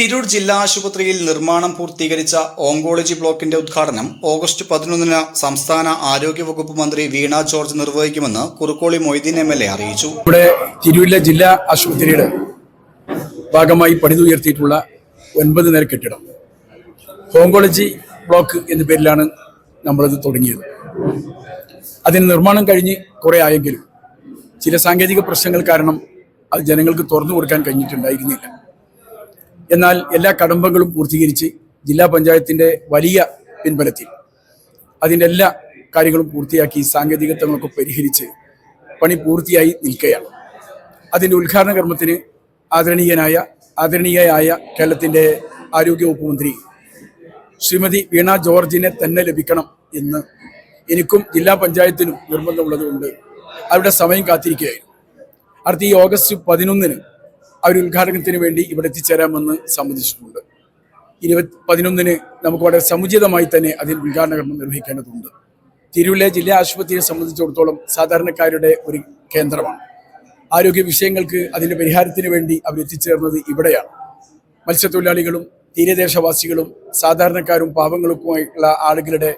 തിരൂർ ജില്ലാ ആശുപത്രിയിൽ നിർമ്മാണം പൂർത്തീകരിച്ച ഓങ്കോളജി ബ്ലോക്കിന്റെ ഉദ്ഘാടനം ഓഗസ്റ്റ് പതിനൊന്നിന് സംസ്ഥാന ആരോഗ്യവകുപ്പ് മന്ത്രി Veena George നിർവഹിക്കുമെന്ന് Kurukkoli Moideen M L A അറിയിച്ചു. ഇവിടെ തിരൂരിലെ ജില്ലാ ആശുപത്രിയുടെ ഭാഗമായി പണിതുയർത്തിയിട്ടുള്ള ഒൻപത് നില കെട്ടിടം. ഓങ്കോളജി ബ്ലോക്ക് എന്ന പേരിലാണ് നമ്മളത് തുടങ്ങിയത്. അതിന് നിർമ്മാണം കഴിഞ്ഞ് കുറേ ആയെങ്കിലും ചില സാങ്കേതിക പ്രശ്നങ്ങൾ കാരണം അത് ജനങ്ങൾക്ക് തുറന്നു കൊടുക്കാൻ കഴിഞ്ഞിട്ടുണ്ടായിരുന്നില്ല. എന്നാൽ എല്ലാ കടമ്പകളും പൂർത്തീകരിച്ച് ജില്ലാ പഞ്ചായത്തിന്റെ വലിയ പിൻബലത്തിൽ അതിന്റെ എല്ലാ കാര്യങ്ങളും പൂർത്തിയാക്കി സാങ്കേതികത്വങ്ങളൊക്കെ പരിഹരിച്ച് പണി പൂർത്തിയായി നിൽക്കുകയാണ്. അതിന്റെ ഉദ്ഘാടന കർമ്മത്തിന് ആദരണീയനായ ആദരണീയയായ കേരളത്തിന്റെ ആരോഗ്യവകുപ്പ് മന്ത്രി ശ്രീമതി വീണ ജോർജിനെ തന്നെ ലഭിക്കണം എന്ന് എനിക്കും ജില്ലാ പഞ്ചായത്തിനും നിർബന്ധമുള്ളതുകൊണ്ട് അവരുടെ സമയം കാത്തിരിക്കുകയായിരുന്നു. അടുത്ത ഈ ഓഗസ്റ്റ് പതിനൊന്നിന് അവർ ഉദ്ഘാടനത്തിന് വേണ്ടി ഇവിടെ എത്തിച്ചേരാമെന്ന് സമ്മതിച്ചിട്ടുണ്ട്. ഇരുപത്തി പതിനൊന്നിന് നമുക്ക് വളരെ സമുചിതമായി തന്നെ അതിൽ ഉദ്ഘാടന കർമ്മം നിർവഹിക്കേണ്ടതുണ്ട്. തിരുവല്ല ജില്ലാ ആശുപത്രിയെ സംബന്ധിച്ചിടത്തോളം സാധാരണക്കാരുടെ ഒരു കേന്ദ്രമാണ്. ആരോഗ്യ വിഷയങ്ങൾക്ക് അതിന്റെ പരിഹാരത്തിന് വേണ്ടി അവർ എത്തിച്ചേർന്നത് ഇവിടെയാണ്. മത്സ്യത്തൊഴിലാളികളും തീരദേശവാസികളും സാധാരണക്കാരും പാവങ്ങൾക്കുമായിട്ടുള്ള ആളുകളുടെ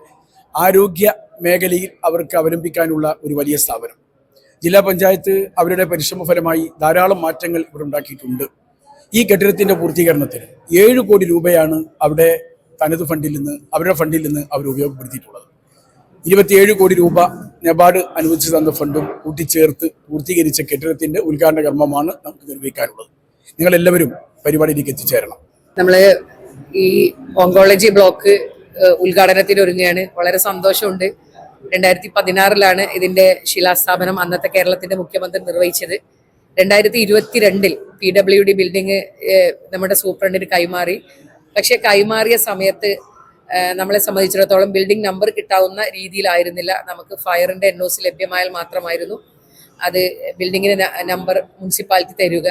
ആരോഗ്യ മേഖലയിൽ അവർക്ക് അവലംബിക്കാനുള്ള ഒരു വലിയ സ്ഥാപനം. ജില്ലാ പഞ്ചായത്ത് അവരുടെ പരിശ്രമഫലമായി ധാരാളം മാറ്റങ്ങൾ ഇവിടെ ഉണ്ടാക്കിയിട്ടുണ്ട്. ഈ കെട്ടിടത്തിന്റെ പൂർത്തീകരണത്തിന് ഏഴ് കോടി രൂപയാണ് അവിടെ തനത് ഫണ്ടിൽ നിന്ന് അവരുടെ ഫണ്ടിൽ നിന്ന് അവർ ഉപയോഗപ്പെടുത്തിയിട്ടുള്ളത്. ഇരുപത്തിയേഴ് കോടി രൂപ നബാർഡ് അനുവദിച്ചു തന്ന ഫണ്ടും കൂട്ടിച്ചേർത്ത് പൂർത്തീകരിച്ച കെട്ടിടത്തിന്റെ ഉദ്ഘാടന കർമ്മമാണ് നമുക്ക് നിർവഹിക്കാനുള്ളത്. നിങ്ങൾ എല്ലാവരും പരിപാടിയിലേക്ക് എത്തിച്ചേരണം. നമ്മൾ ഈ ഓങ്കോളജി ബ്ലോക്ക് ഉദ്ഘാടനത്തിന് ഒരുങ്ങുകയാണ്. വളരെ സന്തോഷമുണ്ട്. രണ്ടായിരത്തി പതിനാറിലാണ് ഇതിന്റെ ശിലാസ്ഥാപനം അന്നത്തെ കേരളത്തിന്റെ മുഖ്യമന്ത്രി നിർവഹിച്ചത്. രണ്ടായിരത്തി ഇരുപത്തിരണ്ടിൽ പി ഡബ്ല്യു ഡി ബിൽഡിംഗ് നമ്മുടെ സൂപ്രണ്ടിന് കൈമാറി. പക്ഷേ കൈമാറിയ സമയത്ത് നമ്മളെ സംബന്ധിച്ചിടത്തോളം ബിൽഡിംഗ് നമ്പർ കിട്ടാവുന്ന രീതിയിലായിരുന്നില്ല. നമുക്ക് ഫയറിന്റെ എൻ ലഭ്യമായാൽ മാത്രമായിരുന്നു അത് ബിൽഡിങ്ങിന് നമ്പർ മുനിസിപ്പാലിറ്റി തരിക.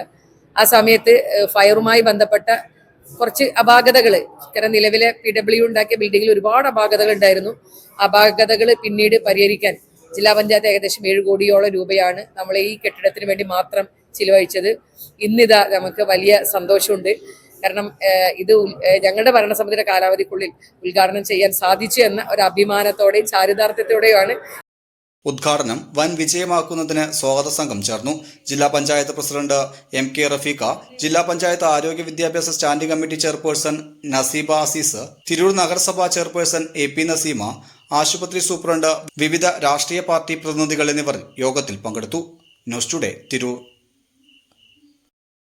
ആ സമയത്ത് ഫയറുമായി ബന്ധപ്പെട്ട കുറച്ച് അപാകതകൾ കാരണം നിലവിലെ പി ഡബ്ല്യു ഉണ്ടാക്കിയ ബിൽഡിങ്ങിൽ ഒരുപാട് അപാകതകൾ ഉണ്ടായിരുന്നു. അപാകതകൾ പിന്നീട് പരിഹരിക്കാൻ ജില്ലാ പഞ്ചായത്ത് ഏകദേശം ഏഴ് കോടിയോളം രൂപയാണ് നമ്മൾ ഈ കെട്ടിടത്തിന് വേണ്ടി മാത്രം ചിലവഴിച്ചത്. ഇന്നിതാ നമുക്ക് വലിയ സന്തോഷമുണ്ട്. കാരണം ഇത് ഞങ്ങളുടെ ഭരണസമിതിയുടെ കാലാവധിക്കുള്ളിൽ ഉദ്ഘാടനം ചെയ്യാൻ സാധിച്ചു എന്ന ഒരു അഭിമാനത്തോടെയും ചാരിതാർത്ഥ്യത്തോടെയുമാണ് ഉദ്ഘാടനം വൻ വിജയമാക്കുന്നതിന് സ്വാഗത സംഘം ചേർന്നു. ജില്ലാ panchayat president M K Rafeeqa ജില്ലാ പഞ്ചായത്ത് ആരോഗ്യ വിദ്യാഭ്യാസ standing committee chairperson Naseeba Azeez Tirur നഗരസഭാ ചെയർപേഴ്സൺ എ പി നസീമ ആശുപത്രി സൂപ്രണ്ട് വിവിധ രാഷ്ട്രീയ പാർട്ടി പ്രതിനിധികൾ എന്നിവർ യോഗത്തിൽ പങ്കെടുത്തു. News Today Tirur.